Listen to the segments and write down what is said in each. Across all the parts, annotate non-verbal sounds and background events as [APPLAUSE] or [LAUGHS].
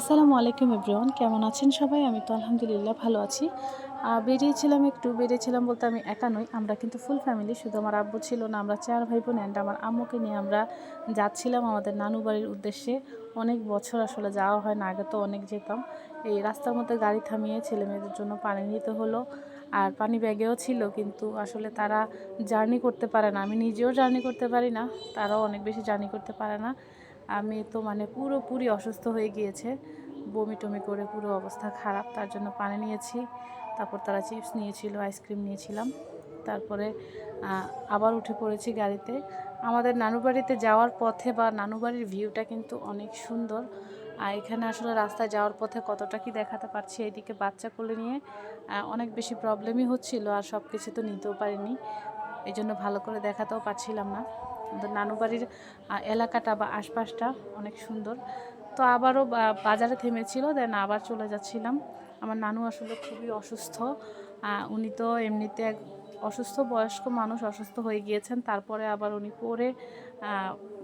আসসালামু আলাইকুম এভরিওয়ান, কেমন আছেন সবাই? আমি তো আলহামদুলিল্লাহ ভালো আছি। বেরিয়েছিলাম একটু, বেরিয়েছিলাম বলতে আমি একা নই। আমরা কিন্তু ফুল ফ্যামিলি শুধু আমার আব্বু ছিল না, আমরা চার ভাই বোন অ্যান্ড আমার আম্মুকে নিয়ে আমরা যাচ্ছিলাম আমাদের নানু বাড়ির উদ্দেশ্যে। অনেক বছর আসলে যাওয়া হয় না, আগে তো অনেক যেতাম। এই রাস্তার মধ্যে গাড়ি থামিয়ে ছেলে মেয়েদের জন্য পানি নিতে হলো। আর পানি ব্যাগেও ছিল, কিন্তু আসলে তারা জার্নি করতে পারে না। আমি নিজেও জার্নি করতে পারি না, তারাও অনেক বেশি জার্নি করতে পারে না। আমি তো মানে পুরোপুরি অসুস্থ হয়ে গিয়েছে। বমি টমি করে পুরো অবস্থা খারাপ, তার জন্য পানি নিয়েছি। তারপর তারা চিপস নিয়েছিল, আইসক্রিম নিয়েছিলাম। তারপরে আবার উঠে পড়েছি গাড়িতে। আমাদের নানু বাড়িতে যাওয়ার পথে বা নানু বাড়ির ভিউটা কিন্তু অনেক সুন্দর। আর এখানে আসলে রাস্তায় যাওয়ার পথে কতটা কি দেখাতে পারছি এইদিকে বাচ্চা কোলে নিয়ে অনেক বেশি প্রবলেমই হচ্ছিল আর সব কিছু তো নিতেও পারিনি। এই জন্য ভালো করে দেখাতেও পারছিলাম না। আমাদের নানু বাড়ির এলাকাটা বা আশপাশটা অনেক সুন্দর। তো আবারও বাজারে থেমেছিল, দেন আবার চলে যাচ্ছিলাম। আমার নানু আসলে খুবই অসুস্থ উনি তো এমনিতে এক অসুস্থ বয়স্ক মানুষ, অসুস্থ হয়ে গিয়েছেন। তারপরে আবার উনি পরে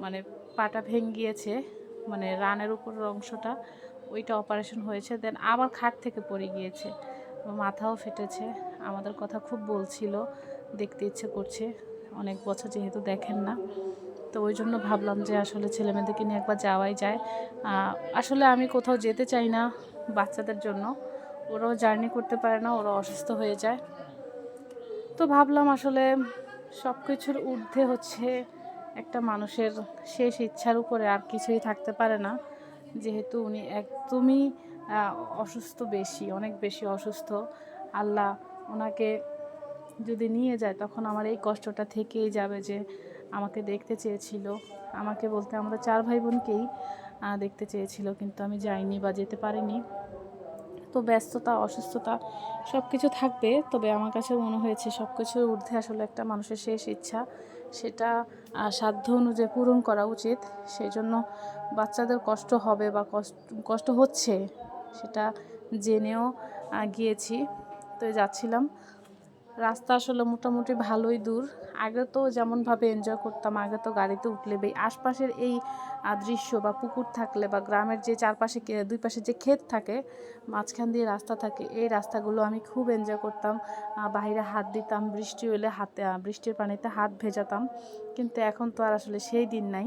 মানে পাটা ভেঙে গিয়েছে মানে রানের উপরের অংশটা, ওইটা অপারেশন হয়েছে। দেন আবার খাট থেকে পড়ে গিয়েছে, মাথাও ফেটেছে। আমাদের কথা খুব বলছিল, দেখতে ইচ্ছে করছে। অনেক বছর যেহেতু দেখেন না। তো ওই জন্য ভাবলাম যে আসলে ছেলেমেয়েদেরকে নিয়ে একবার যাওয়াই যায়। আসলে আমি কোথাও যেতে চাই না বাচ্চাদের জন্য। ওরাও জার্নি করতে পারে না, ওরা অসুস্থ হয়ে যায়। তো ভাবলাম আসলে সব কিছুর ঊর্ধ্বে হচ্ছে একটা মানুষের শেষ ইচ্ছার উপরে আর কিছুই থাকতে পারে না। যেহেতু উনি একদমই অসুস্থ বেশি, অনেক বেশি অসুস্থ। আল্লাহ ওনাকে যদি নিয়ে যায়, তখন আমার এই কষ্টটা থেকেই যাবে যে আমাকে দেখতে চেয়েছিল। আমাকে বলতে আমরা চার ভাই বোনকেই দেখতে চেয়েছিল, কিন্তু আমি যাইনি বা যেতে পারিনি। তো ব্যস্ততা, অসুস্থতা সব কিছু থাকবে, তবে আমার কাছে মনে হয়েছে সব কিছুর ঊর্ধ্বে আসলে একটা মানুষের শেষ ইচ্ছা। সেটা সাধ্য অনুযায়ী পূরণ করা উচিত। সেই জন্য বাচ্চাদের কষ্ট হবে বা কষ্ট কষ্ট হচ্ছে, সেটা জেনেও গিয়েছি। তো যাচ্ছিলাম। রাস্তা আসলে মোটামুটি ভালোই দূর। আগে তো যেমনভাবে এনজয় করতাম, আগে তো গাড়িতে উঠলে বে আশপাশের এই দৃশ্য বা পুকুর থাকলে বা গ্রামের যে চারপাশে দুই পাশে যে ক্ষেত থাকে, মাঝখান দিয়ে রাস্তা থাকে, এই রাস্তাগুলো আমি খুব এনজয় করতাম। বাইরে হাত দিতাম, বৃষ্টি হলে হাতে বৃষ্টির পানিতে হাত ভেজাতাম। কিন্তু এখন তো আর আসলে সেই দিন নাই।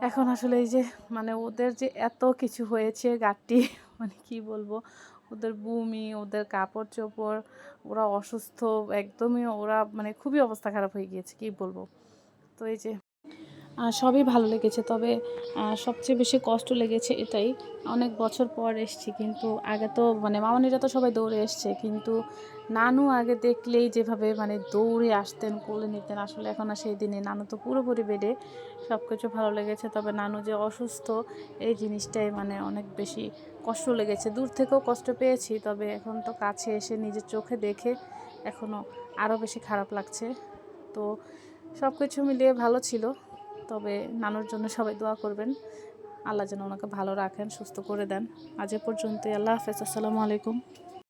এখন আসলে এই যে মানে ওদের যে এত কিছু হয়েছে গাটি [LAUGHS] মানে কি বলব? ওদের বমি, ওদের কাপড় চোপড় ওরা অসুস্থ, একদমই ওরা মানে খুবই অবস্থা খারাপ হয়ে গিয়েছে, কি বলব? তো এই যে সবই ভালো লেগেছে। তবে সবচেয়ে বেশি কষ্ট লেগেছে এটাই। অনেক বছর পর এসছি, কিন্তু আগে তো মানে মামনিরা তো সবাই দৌড়ে এসছে, কিন্তু নানু আগে দেখলেই যেভাবে মানে দৌড়ে আসতেন, কোলে নিতেন, আসলে এখন আর সেই দিনে নানু তো পুরোপুরি বেডে। সব কিছু ভালো লেগেছে, তবে নানু যে অসুস্থ, এই জিনিসটাই মানে অনেক বেশি কষ্ট লেগেছে। দূর থেকেও কষ্ট পেয়েছি, তবে এখন তো কাছে এসে নিজের চোখে দেখে এখনও আরও বেশি খারাপ লাগছে। তো সব কিছু মিলিয়ে ভালো ছিল। তবে নানুর জন্য সবাই দোয়া করবেন। আল্লাহ যেন ওনাকে ভালো রাখেন, সুস্থ করে দেন। আজ এ পর্যন্তই। আল্লাহ হাফেজ। আসসালামু আলাইকুম।